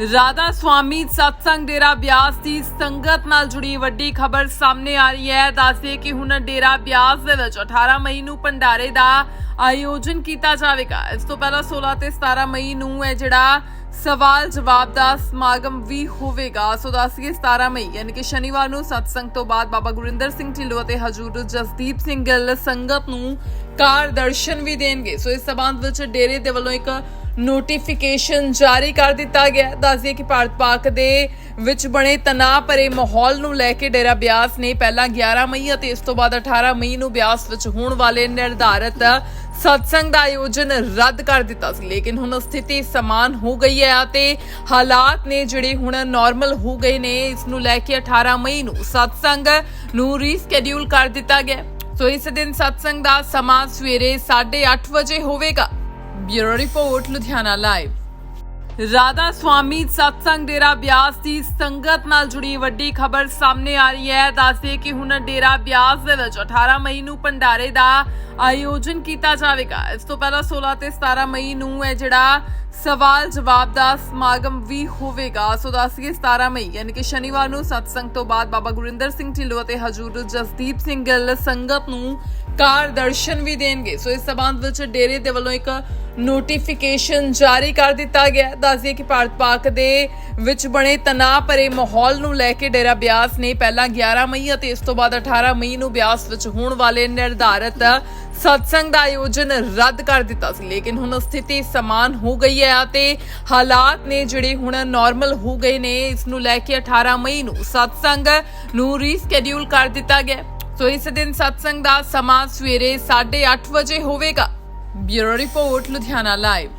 ਰਾਧਾ ਸਵਾਮੀ ਸਤਸੰਗ ਡੇਰਾ ਬਿਆਸ ਦੀ ਸੰਗਤ ਨਾਲ ਜੁੜੀ ਵੱਡੀ ਖਬਰ ਸਾਹਮਣੇ ਆ ਰਹੀ ਹੈ। ਦੱਸਦੇ ਕਿ ਹੁਣ ਡੇਰਾ ਬਿਆਸ ਦੇ ਵਿੱਚ 18 ਮਈ ਨੂੰ ਭੰਡਾਰੇ ਦਾ ਆਯੋਜਨ ਕੀਤਾ ਜਾਵੇਗਾ। ਇਸ ਤੋਂ ਪਹਿਲਾਂ 16 ਤੇ 17 ਮਈ ਨੂੰ ਇਹ ਜਿਹੜਾ ਸਵਾਲ ਜਵਾਬ ਦਾ ਸਮਾਗਮ ਵੀ ਹੋਵੇਗਾ। ਸੋ ਦੱਸੀਏ 17 ਮਈ, ਯਾਨੀ ਕਿ ਸ਼ਨੀਵਾਰ ਨੂੰ ਸਤਸੰਗ ਤੋਂ ਬਾਅਦ ਬਾਬਾ ਗੁਰਿੰਦਰ ਸਿੰਘ ਢਿੱਲੋਂ ਅਤੇ ਹਜੂਰ ਜਸਦੀਪ ਸਿੰਘ ਗਿੱਲ ਸੰਗਤ ਨੂੰ ਕਾਰ ਦਰਸ਼ਨ ਵੀ ਦੇਣਗੇ। ਸੋ ਇਸ ਸਬੰਧ ਵਿੱਚ ਡੇਰੇ ਦੇ ਵੱਲੋਂ ਇੱਕ ਨੋਟੀਫਿਕੇਸ਼ਨ ਜਾਰੀ ਕਰ ਦਿੱਤਾ ਗਿਆ ਦੱਸਦੀ ਕਿ ਭਾਰਤ ਪਾਕ ਦੇ ਵਿੱਚ ਬਣੇ ਤਣਾਅ ਭਰੇ ਮਾਹੌਲ ਨੂੰ ਲੈ ਕੇ ਡੇਰਾ ਬਿਆਸ ਨੇ ਪਹਿਲਾਂ 11 ਮਈ ਅਤੇ ਇਸ ਤੋਂ ਬਾਅਦ 18 ਮਈ ਨੂੰ ਬਿਆਸ ਵਿੱਚ ਹੋਣ ਵਾਲੇ ਨਿਰਧਾਰਤ ਸਤਸੰਗ ਦਾ ਆਯੋਜਨ ਰੱਦ ਕਰ ਦਿੱਤਾ ਸੀ। ਲੇਕਿਨ ਹੁਣ ਸਥਿਤੀ ਸਮਾਨ ਹੋ ਗਈ ਹੈ ਅਤੇ ਹਾਲਾਤ ਨੇ ਜਿਹੜੇ ਹੁਣ ਨਾਰਮਲ ਹੋ ਗਏ ਨੇ, ਇਸ ਨੂੰ ਲੈ ਕੇ 18 ਮਈ ਨੂੰ ਸਤਸੰਗ ਨੂੰ ਰੀਸਕੇਡਿਊਲ ਕਰ ਦਿੱਤਾ ਗਿਆ ਸੋ ਇਸ ਦਿਨ ਸਤਸੰਗ ਦਾ ਸਮਾਂ ਸਵੇਰੇ 8:30 ਵਜੇ ਹੋਵੇਗਾ। Bureau report, Ludhiana live. Radha Soami Satsang Dera Beas ਦੀ ਸੰਗਤ ਨਾਲ ਜੁੜੀ ਵੱਡੀ ਖਬਰ ਸਾਹਮਣੇ ਆ ਰਹੀ ਹੈ। ਦੱਸਦੇ ਕਿ ਹੁਣ ਡੇਰਾ ਬਿਆਸ ਦੇ ਵਿੱਚ 18 ਮਈ ਨੂੰ ਭੰਡਾਰੇ ਦਾ ਆਯੋਜਨ ਕੀਤਾ ਜਾਵੇਗਾ। ਇਸ ਤੋਂ ਪਹਿਲਾਂ 16 ਤੇ 17 ਮਈ ਨੂੰ ਇਹ ਜਿਹੜਾ ਸਵਾਲ ਜਵਾਬ ਦਾ ਸਮਾਗਮ ਵੀ ਹੋਵੇਗਾ। ਸੋ ਦੱਸੀਏ 17 ਮਈ, ਯਾਨੀ ਕਿ ਸ਼ਨੀਵਾਰ ਨੂੰ ਸਤਸੰਗ ਤੋਂ ਬਾਅਦ ਬਾਬਾ ਗੁਰਿੰਦਰ ਸਿੰਘ ਢਿੱਲੋਂ ਅਤੇ ਹਜੂਰ ਜਸਦੀਪ ਸਿੰਘ ਗਿੱਲ ਸੰਗਤ ਨੂੰ ਕਾਰ ਦਰਸ਼ਨ ਵੀ ਦੇਣਗੇ। ਸੋ ਇਸ ਸਬੰਧ ਵਿੱਚ ਡੇਰੇ ਦੇ ਵੱਲੋਂ ਇੱਕ ਨੋਟੀਫਿਕੇਸ਼ਨ ਜਾਰੀ ਕਰ ਦਿੱਤਾ ਗਿਆ ਦੱਸਦੀ ਕਿ ਭਾਰਤ ਪਾਕ ਦੇ ਵਿੱਚ ਬਣੇ ਤਣਾਅ ਭਰੇ ਮਾਹੌਲ ਨੂੰ ਲੈ ਕੇ ਡੇਰਾ ਬਿਆਸ ਨੇ ਪਹਿਲਾਂ 11 ਮਈ ਅਤੇ ਇਸ ਤੋਂ ਬਾਅਦ 18 ਮਈ ਨੂੰ ਬਿਆਸ ਵਿੱਚ ਹੋਣ ਵਾਲੇ ਨਿਰਧਾਰਤ ਸਤਸੰਗ ਦਾ ਆਯੋਜਨ ਰੱਦ ਕਰ ਦਿੱਤਾ ਸੀ। ਲੇਕਿਨ ਹੁਣ ਸਥਿਤੀ ਸਮਾਨ ਹੋ ਗਈ ਹੈ ਅਤੇ ਹਾਲਾਤ ਨੇ ਜਿਹੜੇ ਹੁਣ ਨਾਰਮਲ ਹੋ ਗਏ ਨੇ, ਇਸ ਨੂੰ ਲੈ ਕੇ 18 ਮਈ ਨੂੰ ਸਤਸੰਗ ਨੂੰ ਰੀਸਕੇਡਿਊਲ ਕਰ ਦਿੱਤਾ ਗਿਆ ਸੋ ਇਸ ਦਿਨ ਸਤਸੰਗ ਦਾ ਸਮਾਂ ਸਵੇਰੇ 8:30 ਵਜੇ ਹੋਵੇਗਾ। Bureau report, Ludhiana live